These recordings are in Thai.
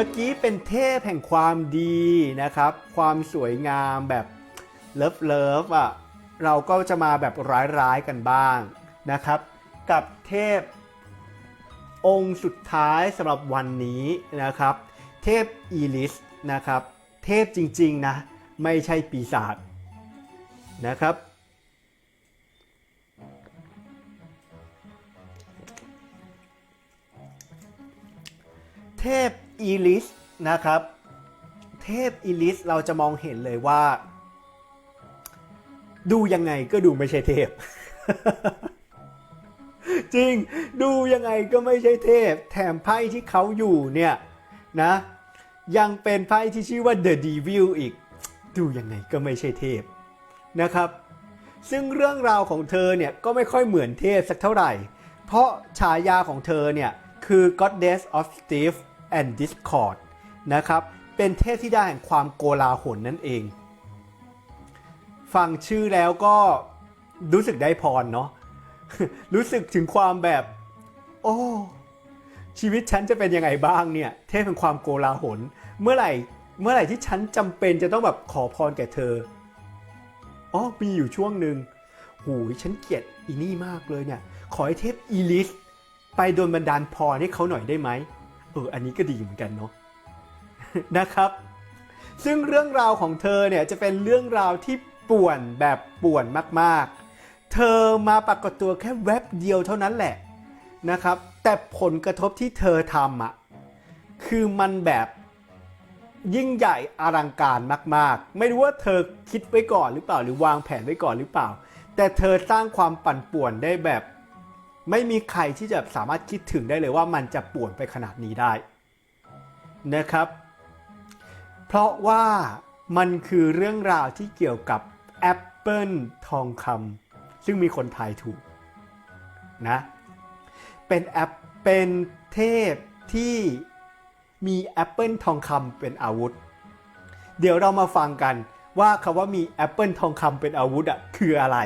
มื่อกี้เป็นเทพแห่งความดีนะครับ ความสวยงามแบบเลิฟเลิฟอะเราก็จะมาแบบร้ายๆกันบ้างนะครับ กับเทพองค์สุดท้ายสำหรับวันนี้นะครับ เทพอีลิสนะครับ เทพจริงๆนะ ไม่ใช่ปีศาจนะครับ เทพ อีลิสนะครับ เทพอีลิสเราจะมองเห็นเลยว่า ดูยังไงก็ดูไม่ใช่เทพ จริงดูยังไงก็ไม่ใช่เทพ แถมไพ่ที่เขาอยู่เนี่ยนะ ยังเป็นไพ่ที่ชื่อว่า The Devil อีก ดูยังไงก็ไม่ใช่เทพนะครับ ซึ่งเรื่องราวของเธอเนี่ยก็ไม่ค่อยเหมือนเทพสักเท่าไหร่ เพราะฉายาของเธอเนี่ยคือ Goddess of Steve and Discord นะครับ เป็นเทพธิดาแห่งความโกลาหลนั่นเอง ฟังชื่อแล้วก็รู้สึกได้พรเนาะ รู้สึกถึงความแบบ โอ้ ชีวิตฉันจะเป็นยังไงบ้างเนี่ย เทพแห่งความโกลาหล เมื่อไหร่ เมื่อไหร่ที่ฉันจำเป็นจะต้องแบบขอพรแก่เธอ อ๋อ มีอยู่ช่วงหนึ่งหูยฉันเกลียดอีนี่มากเลยเนี่ย ขอให้เทพอีลิสไปโดนบันดาลพรให้เขาหน่อยได้ไหม เอออันนี้ก็ดีเหมือนกันเนาะนะครับ ซึ่งเรื่องราวของเธอเนี่ยจะเป็นเรื่องราวที่ป่วนแบบป่วนมากๆ เธอมาปรากฏตัวแค่แวบเดียวเท่านั้นแหละนะครับ แต่ผลกระทบที่เธอทำอะคือมันแบบยิ่งใหญ่อลังการมาก ๆ ไม่รู้ว่าเธอคิดไว้ก่อนหรือเปล่าหรือวางแผนไว้ก่อนหรือเปล่า แต่เธอสร้างความปั่นป่วนได้แบบ ไม่มีใครที่จะสามารถคิดถึงได้เลยว่ามันจะป่วนไปขนาดนี้ได้นะครับ เพราะว่ามันคือเรื่องราวที่เกี่ยวกับแอปเปิลทองคำซึ่งมีคนทายถูกนะเป็นแอปเป็นเทพที่มีแอปเปิลทองคำเป็นอาวุธ เดี๋ยวเรามาฟังกันว่าคำว่ามีแอปเปิลทองคำเป็นอาวุธอะคืออะไร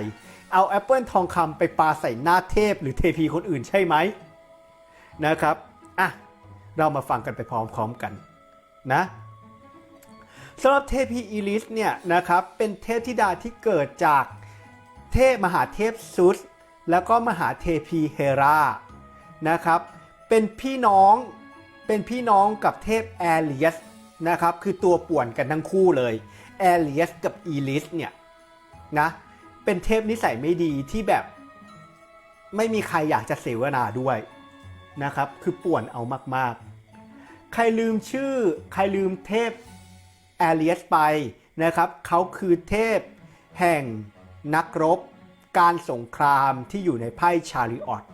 เอาแอปเปิลทองคำไปปาใส่หน้าเทพหรือเทพีคนอื่นใช่ไหมนะครับอะเรามาฟังกันไปพร้อมๆกันนะสำหรับเทพีอีลิสเนี่ยนะครับเป็นเทพธิดาที่เกิดจากเทพมหาเทพซุสแล้วก็มหาเทพีเฮรานะครับเป็นพี่น้องเป็นพี่น้องกับเทพแอเลียสนะครับคือตัวป่วนกันทั้งคู่เลยแอเลียสกับอีลิสเนี่ยนะ เป็นเทพนิสัยไม่ดีที่แบบ ไม่มีใครอยากจะเสวนาด้วยนะครับ คือป่วนเอามากๆ ใครลืมชื่อ ใครลืมเทพแอเลียสไปนะครับเขาคือเทพแห่งนักรบ การสงครามที่อยู่ในไพ่ชาริออต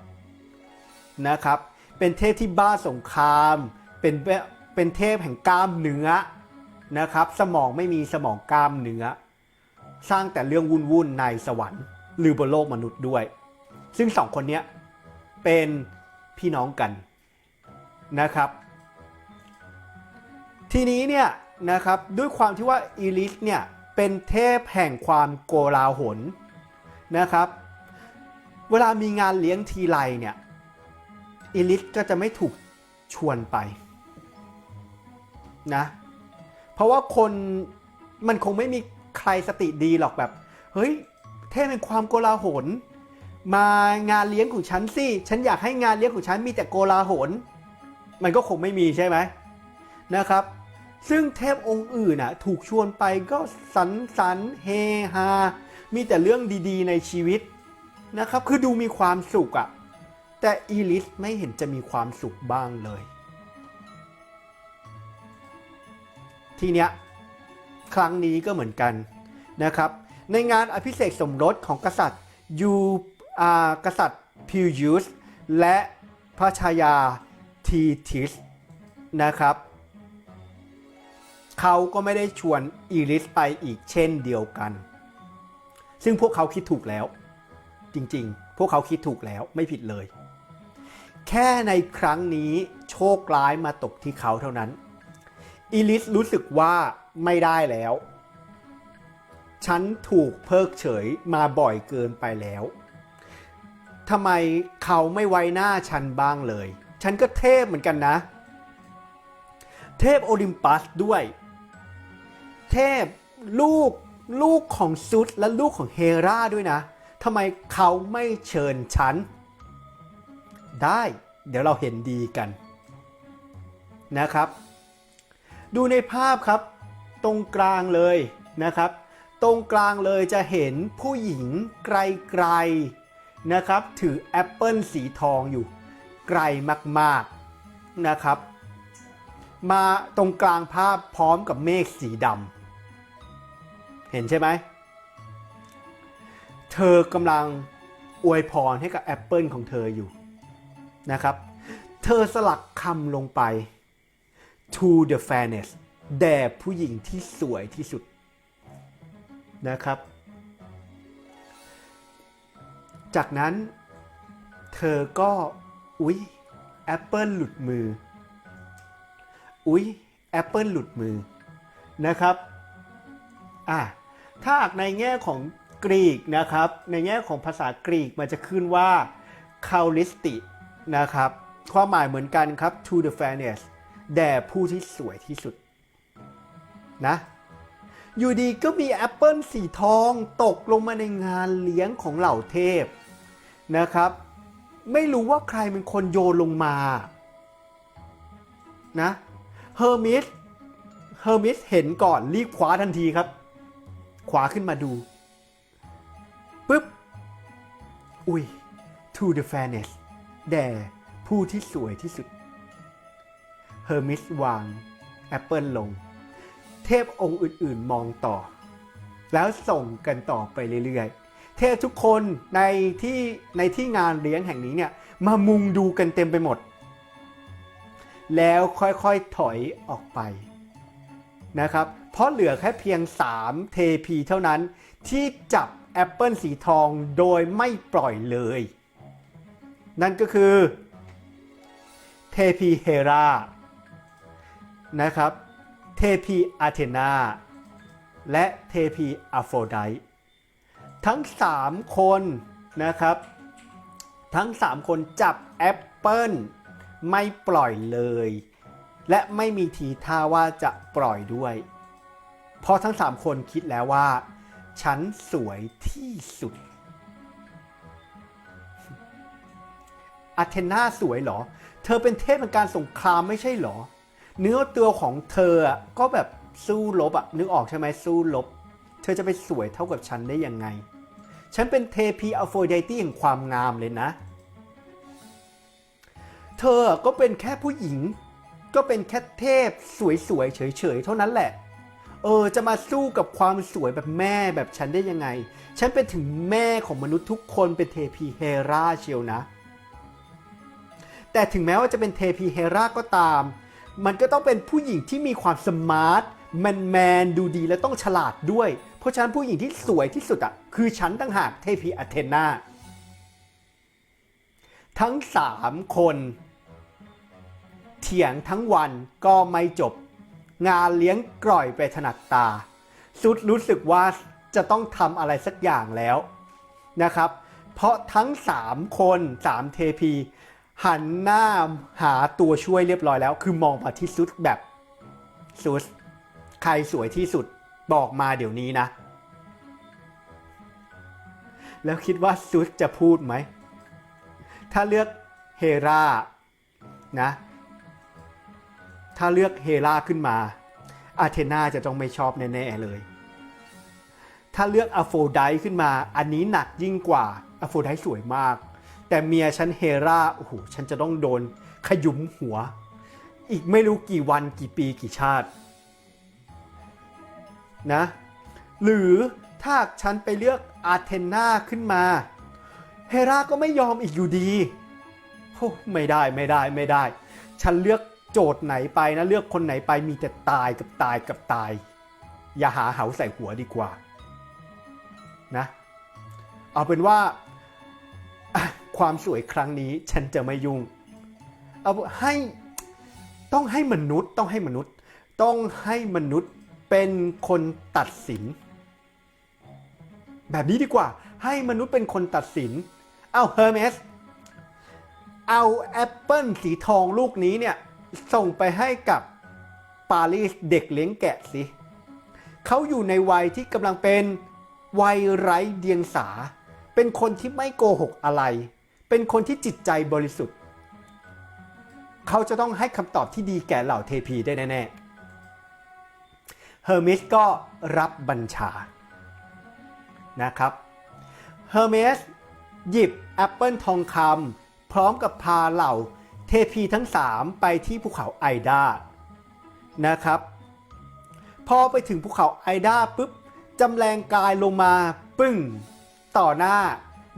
นะครับ เป็นเทพที่บ้าสงคราม เป็นเป็นเทพแห่งกล้ามเนื้อนะครับ สมองไม่มีสมองกล้ามเนื้อ สร้างแต่เรื่องวุ่นวุ่นๆในสวรรค์ หรือบนโลกมนุษย์ด้วย ซึ่งสองคนเนี้ยเป็นพี่น้องกันนะครับ ทีนี้เนี่ยนะครับด้วยความที่ว่าอีลิสเนี่ยเป็นเทพแห่งความโกลาหลนะครับ เวลามีงานเลี้ยงทีไรเนี่ยอีลิสก็จะไม่ถูกชวนไปนะเพราะว่าคนมันคงไม่มี รสติดีหรอกแบบ เฮ้ย เทพแห่งความโกลาหล มางานเลี้ยงของฉันสิ ฉันอยากให้งานเลี้ยงของฉันมีแต่โกลาหล มันก็คงไม่มีใช่ไหมนะครับ ซึ่งเทพองค์อื่นน่ะถูกชวนไปก็สันสันเฮฮา มีแต่เรื่องดีๆ ในชีวิตนะครับ คือดูมีความสุขอะแต่อีลิสไม่เห็นจะมีความสุขบ้างเลย ทีเนี้ยครั้งนี้ก็เหมือนกัน นะครับ ในงานอภิเษกสมรสของกษัตริย์ยูอากษัตริย์พิวยูสและพระชายาทีทิสนะครับ เขาก็ไม่ได้ชวนอีลิสไปอีกเช่นเดียวกัน ซึ่งพวกเขาคิดถูกแล้ว จริงๆ พวกเขาคิดถูกแล้วไม่ผิดเลย แค่ในครั้งนี้โชคร้ายมาตกที่เขาเท่านั้นอีลิสรู้สึกว่าไม่ได้แล้ว ฉันถูกเพิกเฉยมาบ่อยเกินไปแล้วทำไมเขาไม่ไว้หน้าฉันบ้างเลย ฉันก็เทพเหมือนกันนะ เทพโอลิมปัสด้วย เทพลูกลูกของซุดและลูกของเฮราด้วยนะทำไมเขาไม่เชิญฉัน ได้ เดี๋ยวเราเห็นดีกันนะครับ ดูในภาพครับ ตรงกลางเลยนะครับ ตรงกลางเลยจะเห็นผู้หญิงไกลๆนะครับ ถือแอปเปิลสีทองอยู่ ไกลมากๆนะครับ มาตรงกลางภาพพร้อมกับเมฆสีดำเห็นใช่ไหม เธอกำลังอวยพรให้กับแอปเปิลของเธออยู่นะครับ เธอสลักคำลงไป to the fairness แด่ผู้หญิงที่สวยที่สุด นะครับ จากนั้นเธอก็อุ๊ยแอปเปิลหลุดมือ อุ๊ยแอปเปิลหลุดมือนะครับอะถ้าในแง่ของกรีกนะครับ ในแง่ของภาษากรีกมันจะขึ้นว่า c a u l i s t i นะครับ ความหมายเหมือนกันครับ to the fairness แด่ผู้ที่สวยที่สุดนะ อยู่ดีก็มีแอปเปิลสีทองตกลงมาในงานเลี้ยงของเหล่าเทพนะครับ ไม่รู้ว่าใครเป็นคนโยนลงมานะเฮอร์มิสเฮอร์มิสเห็นก่อนรีบคว้าทันทีครับ ขวาขึ้นมาดูปุ๊บ อุ้ย to the fairness แด่ผู้ที่สวยที่สุดเฮอร์มิสวางแอปเปิลลง เทพองค์อื่นๆมองต่อ แล้วส่งกันต่อไปเรื่อยๆ เทพทุกคนในที่ในที่งานเลี้ยงแห่งนี้เนี่ยมามุงดูกันเต็มไปหมด แล้วค่อยๆถอยออกไปนะครับ เพราะเหลือแค่เพียง 3 เทพีเท่านั้นที่จับแอปเปิลสีทองโดยไม่ปล่อยเลย นั่นก็คือเทพีเฮรานะครับ เทพีอาเทนา และเทพีอโฟไดต์ทั้ง 3 คนนะครับ ทั้ง 3 คนจับแอปเปิลไม่ปล่อยเลย และไม่มีทีท่าว่าจะปล่อยด้วย เพราะทั้ง 3 คนคิดแล้วว่า ฉันสวยที่สุดอาเทนาสวยเหรอ เธอเป็นเทพแห่งการสงครามไม่ใช่เหรอ เนื้อตัวของเธออะก็แบบสู้รบอะนึกออกใช่ไหมสู้รบเธอจะไปสวยเท่ากับฉันได้ยังไง ฉันเป็นเทพีอโฟไดตี้แห่งความงามเลยนะ เธอก็เป็นแค่ผู้หญิง ก็เป็นแค่เทพสวยๆเฉยๆเท่านั้นแหละ เออจะมาสู้กับความสวยแบบแม่แบบฉันได้ยังไง ฉันเป็นถึงแม่ของมนุษย์ทุกคนเป็นเทพีเฮราเชียวนะ แต่ถึงแม้ว่าจะเป็นเทพีเฮราก็ตาม มันก็ต้องเป็นผู้หญิงที่มีความสมาร์ทแมนแมนดูดีและต้องฉลาดด้วย เพราะฉะนั้นผู้หญิงที่สวยที่สุดอะคือฉันต่างหากเทพีอเทนาทั้งสามคน เถียงทั้งวันก็ไม่จบ งานเลี้ยงกร่อยไปถนัดตา สุดรู้สึกว่าจะต้องทำอะไรสักอย่างแล้วนะครับ เพราะทั้ง 3 คน 3 เทพี หันหน้าหาตัวช่วยเรียบร้อยแล้ว คือมองมาที่ซุดแบบซุดใครสวยที่สุดบอกมาเดี๋ยวนี้นะ แล้วคิดว่าซุดจะพูดไหม ถ้าเลือกเฮรานะ ถ้าเลือกเฮราขึ้นมา อาเทนาจะต้องไม่ชอบแน่ๆเลย ถ้าเลือกอโฟไดขึ้นมา อันนี้หนักยิ่งกว่าอโฟไดสวยมาก แต่เมียฉันเฮราโอ้โหฉันจะต้องโดนขยุมหัว อีกไม่รู้กี่วันกี่ปีกี่ชาตินะหรือถ้าฉันไปเลือกอาเทนาขึ้นมา เฮราก็ไม่ยอมอีกอยู่ดีโอ้ไม่ได้ไม่ได้ไม่ได้ ฉันเลือกโจทย์ไหนไปนะเลือกคนไหนไปมีแต่ตายกับตายกับตาย อย่าหาเหาใส่หัวดีกว่านะเอาเป็นว่า ความสวยครั้งนี้ฉันจะไม่ยุ่ง เอาให้ต้องให้มนุษย์ต้องให้มนุษย์ ต้องให้มนุษย์เป็นคนตัดสิน แบบนี้ดีกว่า ให้มนุษย์เป็นคนตัดสิน เอาเฮอร์เมสเอาแอปเปิลสีทองลูกนี้เนี่ย ส่งไปให้กับปารีสเด็กเลี้ยงแกะสิเขาอยู่ในวัยที่กำลังเป็นวัยไร้เดียงสา เป็นคนที่ไม่โกหกอะไร เป็นคนที่จิตใจบริสุทธิ์ เขาจะต้องให้คำตอบที่ดีแก่เหล่าเทพีได้แน่ๆเฮอร์มิสก็รับบัญชานะครับเฮอร์เมสหยิบแอปเปิลทองคำพร้อมกับพาเหล่าเทพีทั้ง 3 ไปที่ภูเขาไอดานะครับพอไปถึงภูเขาไอดาปุ๊บจำแรงกายลงมาปึ้ง ต่อหน้า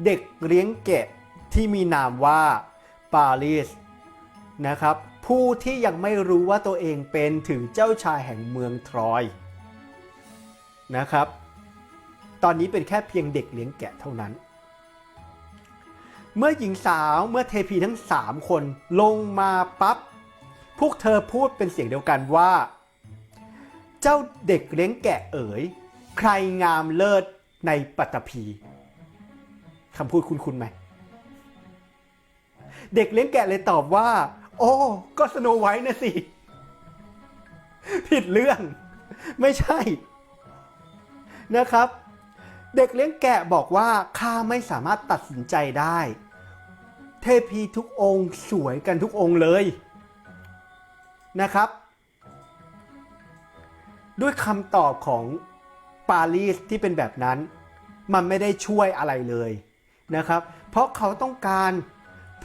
เด็กเลี้ยงแกะ ที่มีนามว่าปารีสนะครับ ผู้ที่ยังไม่รู้ว่าตัวเองเป็นถึงเจ้าชายแห่งเมืองทรอยนะครับ ตอนนี้เป็นแค่เพียงเด็กเลี้ยงแกะเท่านั้น เมื่อหญิงสาวเมื่อเทพีทั้ง 3 คนลงมาปับ๊บพวกเธอพูดเป็นเสียงเดียวกันว่า เจ้าเด็กเลี้ยงแกะเอ๋ย ใครงามเลิศในปัตตภีคำพูดคุ้นๆไหม เด็กเลี้ยงแกะเลยตอบว่า โอ้ก็สโนไวท์นะสิ ผิดเรื่อง ไม่ใช่ นะครับ เด็กเลี้ยงแกะบอกว่าข้าไม่สามารถตัดสินใจได้ เทพีทุกองค์สวยกันทุกองค์เลยนะครับ ด้วยคำตอบของปารีสที่เป็นแบบนั้น มันไม่ได้ช่วยอะไรเลยนะครับ เพราะเขาต้องการ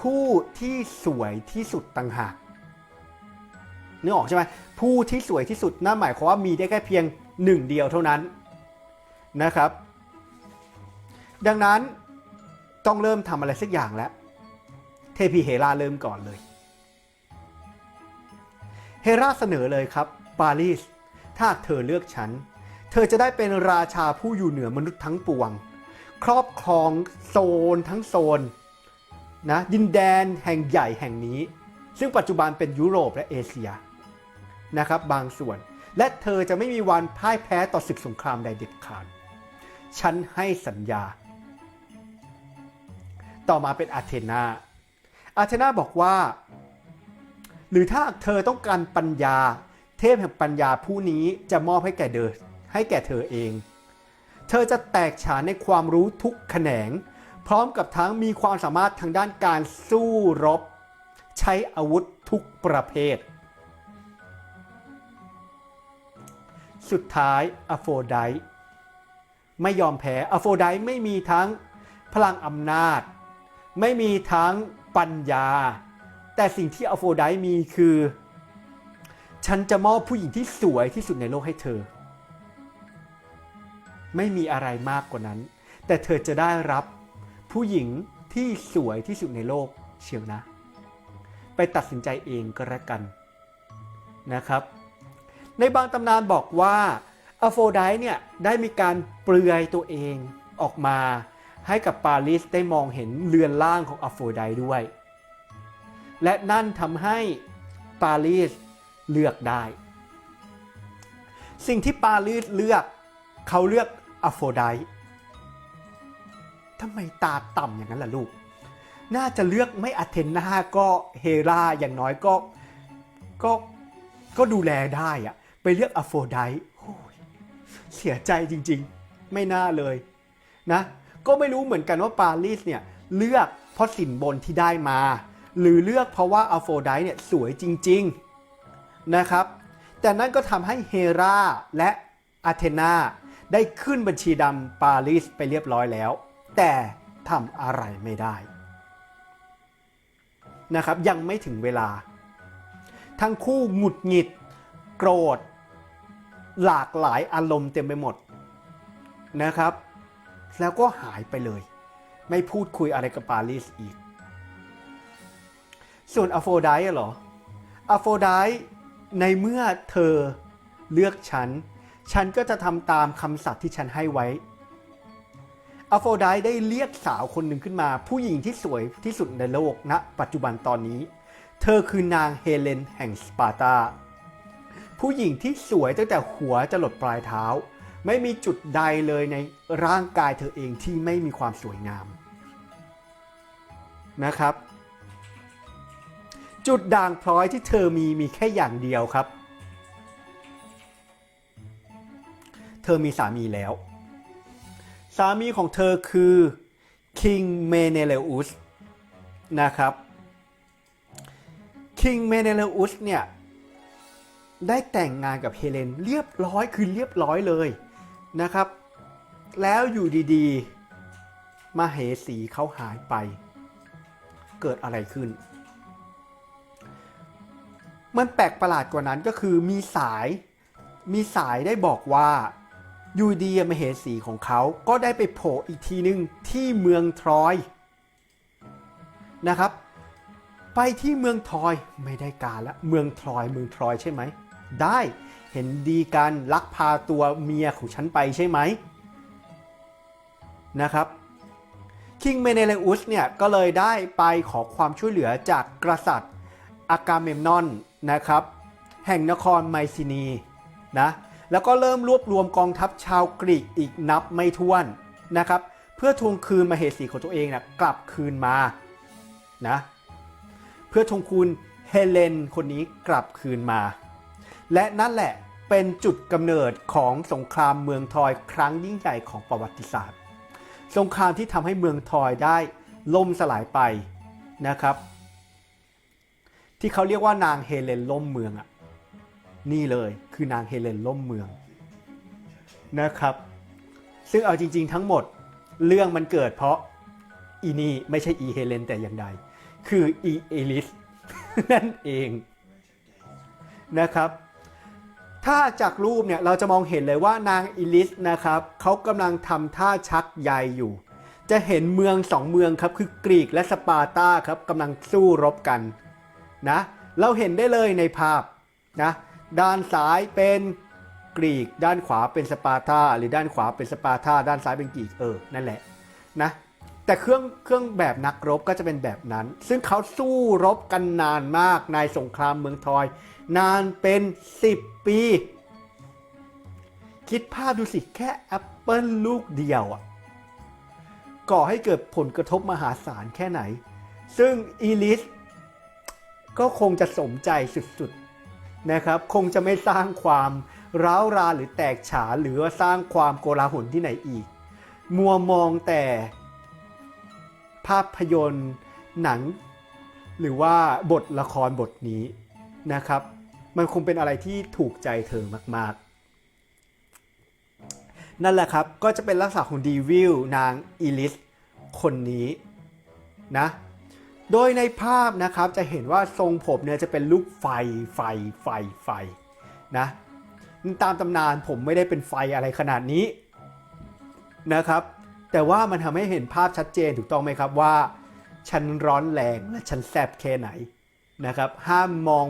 ผู้ที่สวยที่สุดต่างหากนึกออกใช่ไหมผู้ที่สวยที่สุดนั่นหมายความว่ามีได้แค่เพียงหนึ่งเดียวเท่านั้นนะครับ ดังนั้นต้องเริ่มทำอะไรสักอย่างแล้ว เทพีเฮราเริ่มก่อนเลย เฮราเสนอเลยครับปารีสถ้าเธอเลือกฉัน เธอจะได้เป็นราชาผู้อยู่เหนือมนุษย์ทั้งปวง ครอบครองโซนทั้งโซน นะดินแดนแห่งใหญ่แห่งนี้ ซึ่งปัจจุบันเป็นยุโรปและเอเชียนะครับบางส่วน และเธอจะไม่มีวันพ่ายแพ้ต่อศึกสงครามใดเด็ดขาดฉันให้สัญญา ต่อมาเป็นอาเทนาอาเทนาบอกว่า หรือถ้าเธอต้องการปัญญา เทพแห่งปัญญาผู้นี้จะมอบให้แก่เดอให้แก่เธอเอง เธอจะแตกฉานในความรู้ทุกแขนง พร้อมกับทั้งมีความสามารถทางด้านการสู้รบ ใช้อาวุธทุกประเภท สุดท้ายอโฟไดต์ไม่ยอมแพ้อโฟไดต์ไม่มีทั้งพลังอำนาจ ไม่มีทั้งปัญญา แต่สิ่งที่อโฟไดต์มีคือ ฉันจะมอบผู้หญิงที่สวยที่สุดในโลกให้เธอ ไม่มีอะไรมากกว่านั้น แต่เธอจะได้รับ ผู้หญิงที่สวยที่สุดในโลกเชียวนะ ไปตัดสินใจเองก็แล้วกันนะครับ ในบางตำนานบอกว่าอโฟไดต์เนี่ยได้มีการเปลือยตัวเองออกมา ให้กับปารีสได้มองเห็นเรือนร่างของอโฟไดต์ด้วย และนั่นทำให้ปารีสเลือกได้ สิ่งที่ปารีสเลือกเขาเลือกอโฟไดต์ทำไมตาต่ำอย่างนั้นล่ะลูก น่าจะเลือกไม่อาเทนนาก็เฮราอย่างน้อยก็ก็ก็ดูแลได้อะไปเลือกอโฟไดโยเสียใจจริงๆ ไม่น่าเลยนะก็ไม่รู้เหมือนกันว่าปารีสเนี่ยเลือกเพราะสินบนที่ได้มา หรือเลือกเพราะว่าอโฟไดเนี่ยสวยจริงๆนะครับแต่นั่นก็ทำให้เฮราและอาเทนาได้ขึ้นบัญชีดำปารีสไปเรียบร้อยแล้ว แต่ทำอะไรไม่ได้นะครับยังไม่ถึงเวลา ทั้งคู่หงุดหงิด โกรธ หลากหลายอารมณ์เต็มไปหมดนะครับ แล้วก็หายไปเลย ไม่พูดคุยอะไรกับปารีสอีก ส่วนอโฟไดต์เหรออโฟไดต์ในเมื่อเธอเลือกฉัน ฉันก็จะทำตามคำสัตย์ที่ฉันให้ไว้ อโฟไดได้เรียกสาวคนหนึ่งขึ้นมา ผู้หญิงที่สวยที่สุดในโลกณนะปัจจุบันตอนนี้ เธอคือนางเฮเลนแห่งสปาร์ตา ผู้หญิงที่สวยตั้งแต่หัวจะหลดปลายเท้า ไม่มีจุดใดเลยในร่างกายเธอเองที่ไม่มีความสวยงามนะครับ จุดด่างพร้อยที่เธอมีมีแค่อย่างเดียวครับ เธอมีสามีแล้ว สามีของเธอคือคิงเมเนเลอุสนะครับคิงเมเนเลอุสเนี่ยได้แต่งงานกับเฮเลนเรียบร้อยคือเรียบร้อยเลยนะครับ แล้วอยู่ดีๆมาเหสีเขาหายไป เกิดอะไรขึ้น มันแปลกประหลาดกว่านั้นก็คือมีสายมีสายได้บอกว่า ยู่ดีมาเหสีของเขาก็ได้ไปโผล่อีกทีหนึ่งที่เมืองทรอยนะครับ ไปที่เมืองทรอยไม่ได้การละเมืองทรอยเมืองทรอยใช่ไหม ได้เห็นดีกันลักพาตัวเมียของฉันไปใช่ไหมนะครับคิงเมเนเลอุสเนี่ยก็เลยได้ไปขอความช่วยเหลือจากกษัตริย์อากาเมมนอนนะครับ แห่งนครไมซินีนะ แล้วก็เริ่มรวบรวมกองทัพชาวกรีกอีกนับไม่ถ้วนนะครับ เพื่อทวงคืนมาเหสีของตัวเองนะกลับคืนมานะเพื่อทวงคืนเฮเลนคนนี้กลับคืนมา และนั่นแหละเป็นจุดกำเนิดของสงครามเมืองทอยครั้งยิ่งใหญ่ของประวัติศาสตร์ สงครามที่ทำให้เมืองทอยได้ล่มสลายไปนะครับ ที่เขาเรียกว่านางเฮเลนล่มเมืองอะนี่เลย คือนางเฮเลนล่มเมืองนะครับ ซึ่งเอาจริง ๆ ทั้งหมดเรื่องมันเกิดเพราะอีนี่ไม่ใช่อีเฮเลนแต่อย่างใด คืออีเอลิสนั่นเองนะครับ ถ้าจากรูปเนี่ยเราจะมองเห็นเลยว่านางอิลิสนะครับเขากำลังทำท่าชักใยอยู่ จะเห็นเมืองสองเมืองครับคือกรีกและสปาร์ตาครับกำลังสู้รบกันนะเราเห็นได้เลยในภาพนะ ด้านซ้ายเป็นกรีก ด้านขวาเป็นสปาร์ตาหรือด้านขวาเป็นสปาร์ตาด้านซ้ายเป็นกรีกเออนั่นแหละนะแต่เครื่องเครื่องแบบนักรบก็จะเป็นแบบนั้น ซึ่งเขาสู้รบกันนานมากในสงครามเมืองทอย นานเป็น 10 ปี คิดภาพดูสิแค่แอปเปิลลูกเดียวอะก่อให้เกิดผลกระทบมหาศาลแค่ไหน ซึ่งอีลิสก็คงจะสมใจสุดๆ นะครับ คงจะไม่สร้างความร้าวรานหรือแตกฉานหรือว่าสร้างความโกลาหลที่ไหนอีก มัวมองแต่ภาพยนตร์หนัง หรือว่าบทละครบทนี้นะครับ มันคงเป็นอะไรที่ถูกใจเธอมาก ๆ นั่นแหละครับก็จะเป็นลักษณะของดีวิลนางอีลิสคนนี้นะ โดยในภาพนะครับจะเห็นว่าทรงผมเนี่ยจะเป็นลูกไฟไฟไฟไฟนะตามตำนานผมไม่ได้เป็นไฟอะไรขนาดนี้นะครับ แต่ว่ามันทำให้เห็นภาพชัดเจนถูกต้องไหมครับว่า ฉันร้อนแรงและฉันแสบแค่ไหนนะครับ ห้ามมอง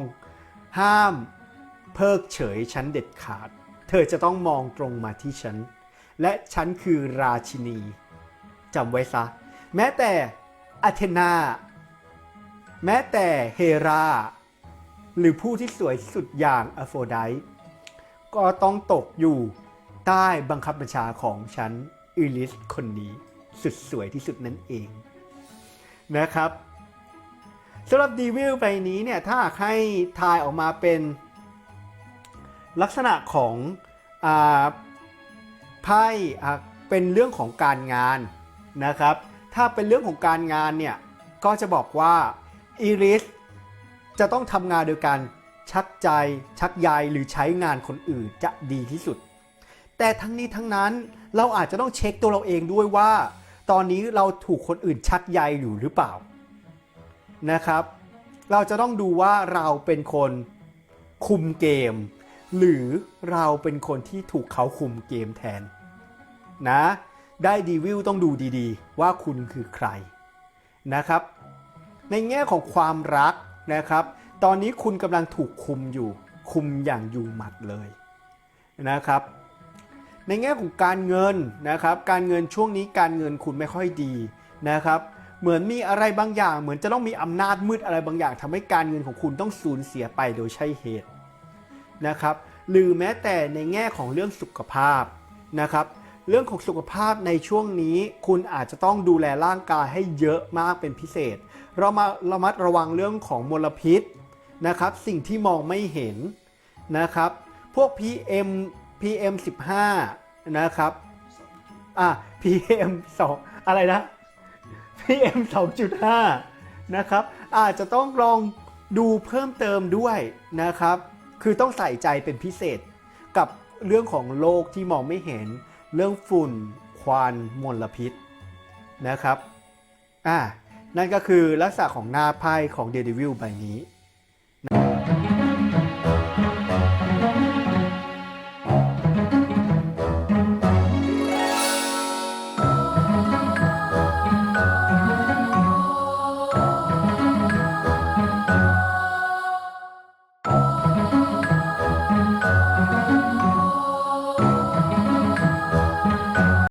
ห้ามเพิกเฉยฉันเด็ดขาด เธอจะต้องมองตรงมาที่ฉัน และฉันคือราชินีจำไว้ซะ แม้แต่อาเทนา แม้แต่เฮรา หรือผู้ที่สวยที่สุดอย่างอโฟไดต์ก็ต้องตกอยู่ใต้บังคับบัญชาของฉันอิลิสคนนี้สุดสวยที่สุดนั่นเองนะครับสำหรับดีวิลใบนี้เนี่ย ถ้าให้ทายออกมาเป็นลักษณะของอาไพ่อะเป็นเรื่องของการงานนะครับ ถ้าเป็นเรื่องของการงานเนี่ย ก็จะบอกว่า อีริสจะต้องทำงานโดยการชักใจ ชักใยหรือใช้งานคนอื่นจะดีที่สุด แต่ทั้งนี้ทั้งนั้นเราอาจจะต้องเช็คตัวเราเองด้วยว่า ตอนนี้เราถูกคนอื่นชักใยอยู่หรือเปล่านะครับ เราจะต้องดูว่าเราเป็นคนคุมเกม หรือเราเป็นคนที่ถูกเขาคุมเกมแทนนะได้ดีวิวต้องดูดีๆ ว่าคุณคือใครนะครับ ในแง่ของความรักนะครับ ตอนนี้คุณกำลังถูกคุมอยู่ คุมอย่างอยู่หมัดเลยนะครับ ในแง่ของการเงินนะครับ การเงินช่วงนี้การเงินคุณไม่ค่อยดีนะครับ เหมือนมีอะไรบางอย่าง เหมือนจะต้องมีอำนาจมืดอะไรบางอย่างทำให้การเงินของคุณต้องสูญเสียไปโดยใช่เหตุนะครับ หรือแม้แต่ในแง่ของเรื่องสุขภาพนะครับ เรื่องของสุขภาพในช่วงนี้คุณอาจจะต้องดูแลร่างกายให้เยอะมากเป็นพิเศษ เรามาระมัดระวังเรื่องของมลพิษนะครับ สิ่งที่มองไม่เห็นนะครับ พวก PM PM 15นะครับอะ PM 2อะไรนะ PM 2.5นะครับ อาจจะต้องลองดูเพิ่มเติมด้วยนะครับ คือต้องใส่ใจเป็นพิเศษกับเรื่องของโลกที่มองไม่เห็น เรื่องฝุ่นควันมลพิษนะครับ อ่า นั่นก็คือลักษณะของหน้าไพ่ของเดลิวิลใบนี้